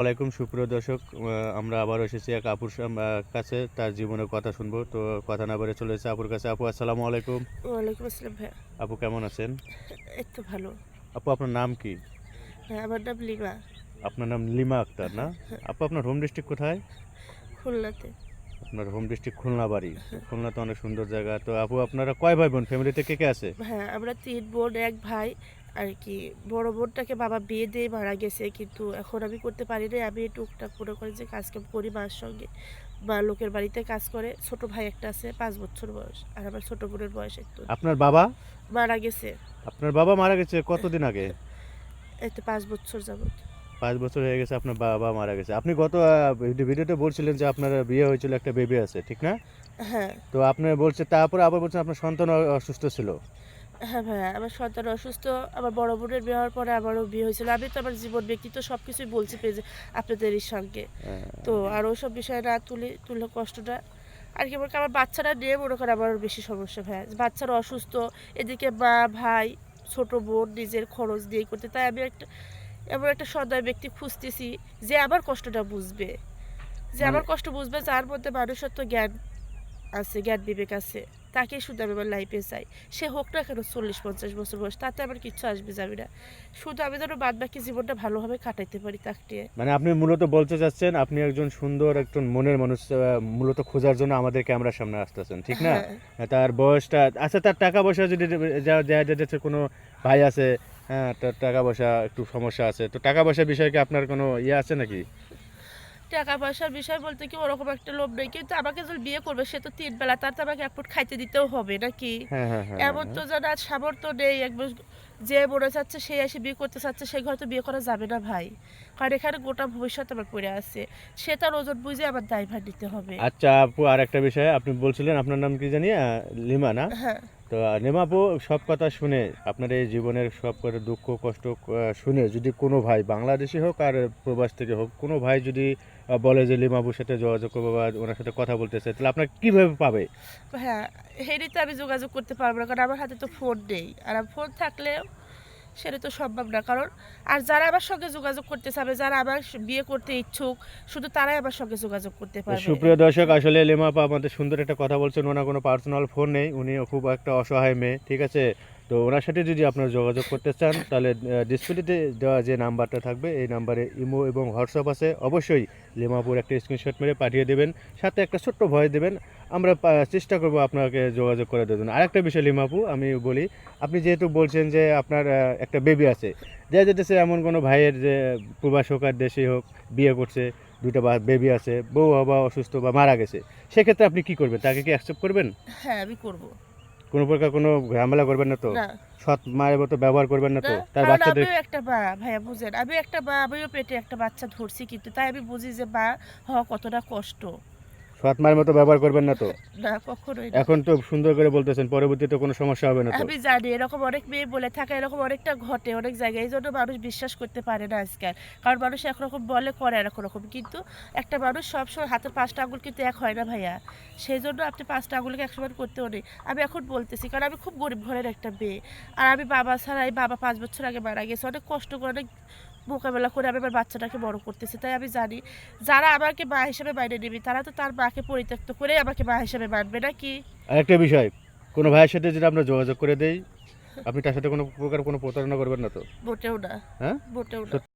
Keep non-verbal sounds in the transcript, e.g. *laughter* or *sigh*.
ওয়ালাইকুম সুপ্রিয় দর্শক। আমরা আবার এসেছি এক আপুর কাছে। তার জীবনের কথা শুনব। তো কথা না বলে চলে এসেছে আপুর কাছে। আপু আসসালামু আলাইকুম। ওয়ালাইকুম আসসালাম ভাইয়া। আপু কেমন আছেন? তো ভালো। আপু আপনার নাম কি? হ্যাঁ আমার নাম লিমা। আপনার নাম লিমা আক্তার না? আপু আপনার হোম ডিস্ট্রিক্ট কোথায়? খুলনাতে। আপনার হোম ডিস্ট্রিক্ট খুলনা বাড়ি। খুলনা তো অনেক সুন্দর জায়গা। তো আপু আপনারা কয় ভাই বোন? ফ্যামিলিতে কে কে আছে? হ্যাঁ আমরা তিন বোন এক ভাই। আর কি বড় বোনটাকে বাবা বিয়ে দিয়ে মারা গেছে কিন্তু এখন আমি করতে পারি না আমি টুকটাক মনে করি যে কাজ কাম করি মার সঙ্গে। মা লোকের বাড়িতে কাজ করে। ছোট ভাই একটা আছে পাঁচ বছর বয়স আর আমার ছোট বোনের বয়স একটু আপনার বাবা? মারা গেছে। আপনার বাবা মারা গেছে কতদিন আগে? *laughs* এই তো পাঁচ বছর যাবত। পাঁচ বছর হয়ে গেছে আপনার বাবা মারা গেছে। আপনি গত ভিডিওতে বলছিলেন যে আপনার বিয়ে হয়েছিল একটা বেবি আছে ঠিক না? হ্যাঁ। তো আপনি বলছে তারপরে আবার বলছেন আপনার সন্তান অসুস্থ ছিল। হ্যাঁ ভাইয়া আমার সন্তান অসুস্থ আমার বড় বোনের বিয়ে হওয়ার পরে আমারও বিয়ে হয়েছিল। আমি তো আমার জীবন ব্যক্তিত্ব সব কিছুই বলছি পেয়ে আপনাদের সঙ্গে তো আর ওসব বিষয় না তুলে তুলে কষ্টটা। আর কি বলতে আমার বাচ্চারা নিয়ে মনে করে আমার বেশি সমস্যা ভাই বাচ্চারা অসুস্থ এদিকে মা ভাই ছোট বোন নিজের খরচ দিয়ে করতে। তাই আমি একটা এমন একটা সদয় ব্যক্তি খুঁজতেছি যে আমার কষ্টটা বুঝবে। যে আমার কষ্ট বুঝবে যার মধ্যে মানুষের তো জ্ঞান আছে জ্ঞান বিবেক আছে তাকে শুধু আমি আমার লাইফে চাই। সে হোক না কেন চল্লিশ পঞ্চাশ বছর বয়স তাতে আমার কিচ্ছু আসবে যাবে না। শুধু আমি যেন বাদ বাকি জীবনটা ভালোভাবে কাটাইতে পারি তাকে মানে আপনি মূলত বলতে চাচ্ছেন আপনি একজন সুন্দর একজন মনের মানুষ মূলত খোঁজার জন্য আমাদের ক্যামেরার সামনে আসতেছেন ঠিক না? হ্যাঁ। তার বয়সটা আচ্ছা তার টাকা পয়সা যদি যাচ্ছে কোনো ভাই আছে হ্যাঁ তার টাকা পয়সা একটু সমস্যা আছে তো টাকা পয়সার বিষয়ে কি আপনার কোনো ইয়ে আছে নাকি? টাকা পয়সার বিষয় বলতে কি ওরকম একটা লোভ নেই। কিন্তু আমাকে যদি বিয়ে করবে সে তো তিন বেলা তার তো আমাকে এক ফুট খাইতে দিতেও হবে নাকি? হ্যাঁ হ্যাঁ হ্যাঁ এমন তো যেন আজ সামর্থ্য নেই একবার যে মনে চাচ্ছে সে এসে বিয়ে করতে চাচ্ছে সেই ঘরে তো বিয়ে করা যাবে না ভাই। কারণ এখানে গোটা ভবিষ্যৎ আমার পড়ে আছে। সে তার ওজন বুঝে আমার দায়ভার নিতে হবে। আচ্ছা আপু আর একটা বিষয় আপনি বলছিলেন আপনার নাম কি জানি? লিমা না? হ্যাঁ। তো লিমা সব কথা শুনে, আপনার এই জীবনের সব কথা দুঃখ, কষ্ট শুনে যদি কোনো ভাই বাংলাদেশি হোক আর প্রবাস থেকে হোক, কোনো ভাই যদি বলে যে লিমাবুর সাথে যোগাযোগ করব বা ওনার সাথে কথা বলতে চাই তাহলে আপনার কীভাবে পাবে? হ্যাঁ হেরিতে আমি যোগাযোগ করতে পারব না, কারণ আমার হাতে তো ফোন নেই। আর ফোন থাকলেও সেটা তো সম্ভব না। কারণ আর যারা আবার সঙ্গে যোগাযোগ করতে চাবে যারা আবার বিয়ে করতে ইচ্ছুক শুধু তারাই আবার সঙ্গে যোগাযোগ করতে পারবে। সুপ্রিয় দর্শক আসলে লিমা আপা আমাদের সুন্দর একটা কথা বলছেন। ওনার কোনো পার্সোনাল ফোন নেই। উনি খুব একটা অসহায় মেয়ে ঠিক আছে? তো ওনার সাথে যদি আপনারা যোগাযোগ করতে চান, তাহলে ডিসপ্লেতে দেওয়া যে নাম্বারটা থাকবে, এই নাম্বারে ইমো এবং হোয়াটসঅ্যাপ আছে। অবশ্যই লিমাপুর একটা স্ক্রিনশট মেরে পাঠিয়ে দেবেন, সাথে একটা ছোট্ট ভয়েস দেবেন। আমরা চেষ্টা করব আপনাকে যোগাযোগ করে দেওয়ার জন্য। আরেকটা বিষয় লিমাপু, আমি বলি, আপনি যেহেতু বলছেন যে আপনার একটা বেবি আছে যে যেতেছে এমন কোনো ভাইয়ের যে প্রবাস হোক আর দেশে হোক, বিয়ে করছে, দুইটা বা বেবি আছে, বউ বা অসুস্থ বা মারা গেছে, সেক্ষেত্রে আপনি কি করবেন? তাকে কি অ্যাকসেপ্ট করবেন? হ্যাঁ আমি করব। কোনো প্রকার কোনো ঝামেলা করবেন না তো? না। সৎ মায়ের মতো ব্যবহার করবেন না তো? না, তার কারণ বাচ্চাদের আমিও একটা বা ভাইয়া বুঝেন আমি একটা বা আমিও পেটে একটা বাচ্চা ধরছি কিন্তু তাই আমি বুঝি যে বা হওয়া কতটা কষ্ট। সৎ মায়ের মতো ব্যবহার করবেন না তো? *laughs* না কখনোই না। এখন তো সুন্দর করে বলতেছেন পরবর্তীতে কোনো সমস্যা হবে না তো? আমি জানি এরকম অনেক মেয়ে বলে থাকে এরকম অনেকটা ঘটে অনেক জায়গায় এই জন্য মানুষ বিশ্বাস করতে পারে না আজকাল। কারণ মানুষ একরকম বলে করে আর রকম। কিন্তু একটা মানুষ সবসময় হাতের পাঁচটা আঙুল কিন্তু এক হয় না ভাইয়া। সেই জন্য আপনি পাঁচটা আঙুলকে একসময় করতেও নেই। আমি এখন বলতেছি কারণ আমি খুব গরিব ঘরের একটা মেয়ে। আর আমি বাবা ছাড়া এই বাবা পাঁচ বছর আগে মারা গেছে। অনেক কষ্ট করে অনেক মোকাবেলা করে আমি আমার বাচ্চাটাকে বড় করতেছি। তাই আমি জানি যারা আমাকে মা হিসাবে বাইরে নেবে তারা তো তার মাকে পরিত্যক্ত করে আমাকে মা হিসেবে মানবে নাকি? আরেকটা বিষয় কোনো ভাইয়ের সাথে যদি আমরা যোগাযোগ করে দেই আপনি তার সাথে কোনো প্রকার কোনো প্রতারণা করবেন না তো? মোটেও না। হ্যাঁ? মোটেও না।